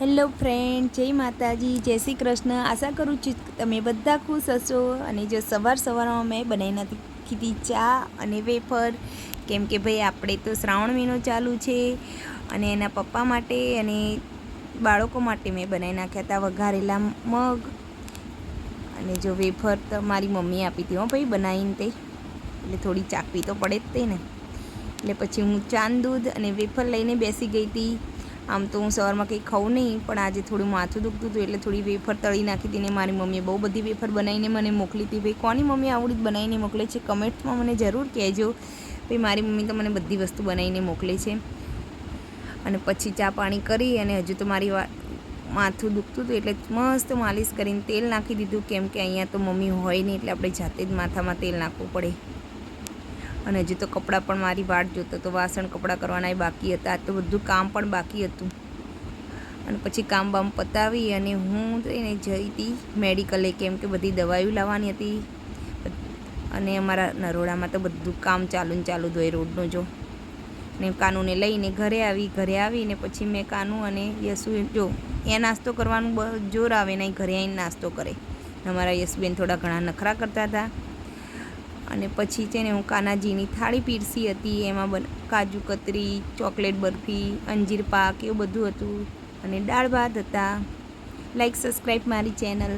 Hello friend, જય માતાજી, જય શ્રી કૃષ્ણ. આશા કરું છું તમે બધા ખુશ હશો અને જો સવાર સવારમાં મેં બનાવી નાખી હતી ચા અને વેફર, કેમ કે ભાઈ આપણે તો શ્રાવણ મહિનો ચાલુ છે અને એના પપ્પા માટે અને બાળકો માટે મેં બનાવી નાખ્યા હતા વઘારેલા મગ અને જો વેફર તો મારી મમ્મી આપી હતી. હો ભાઈ, બનાવીને તે. એટલે થોડી ચાકવી તો પડે જ તે ને. એટલે પછી હું ચાંદ દૂધ અને વેફર લઈને બેસી ગઈ હતી. આમ તો હું સવારમાં કંઈ ખાઉં નહીં, પણ આજે થોડું માથું દુખતું હતું એટલે થોડી વેફર તળી નાખી હતી ને મારી મમ્મીએ બહુ બધી વેફર બનાવીને મને મોકલી હતી. ભાઈ, કોની મમ્મી આવડી જ બનાવીને મોકલે છે? કમેન્ટમાં મને જરૂર કહેજો. ભાઈ, મારી મમ્મી તો મને બધી વસ્તુ બનાવીને મોકલે છે. અને પછી ચા પાણી કરી અને હજુ તો મારી માથું દુખતું હતું એટલે મસ્ત માલિશ કરીને તેલ નાખી દીધું. કેમ કે અહીંયા તો મમ્મી હોય નહીં એટલે આપણે જાતે જ માથામાં તેલ નાખવું પડે. અને હજી તો કપડાં પણ મારી વાટ જોતો તો વાસણ કપડાં કરવાના બાકી હતા. તો બધું કામ પણ બાકી હતું. અને પછી કામ બામ પતાવી અને હું એને જઈ હતી મેડિકલે કેમ કે બધી દવાઈઓ લાવવાની હતી. અને અમારા નરોડામાં તો બધું કામ ચાલુ ને ચાલુ હોય રોડનું જો. ને કાનુને લઈને ઘરે આવી, ઘરે આવીને પછી મેં કાનુ અને યશુ જો, એ નાસ્તો કરવાનું જોર આવે નહીં ઘરે આવીને નાસ્તો કરે. અમારા યશબેન થોડા ઘણા નખરા કરતા હતા. અને પછી છે ને હું કાનાજીની થાળી પીરસી હતી, એમાં બન, કાજુ, કતરી, ચોકલેટ બરફી, અંજીર પાક એવું બધું હતું. અને દાળ ભાત હતા. લાઈક સબસ્ક્રાઈબ મારી ચેનલ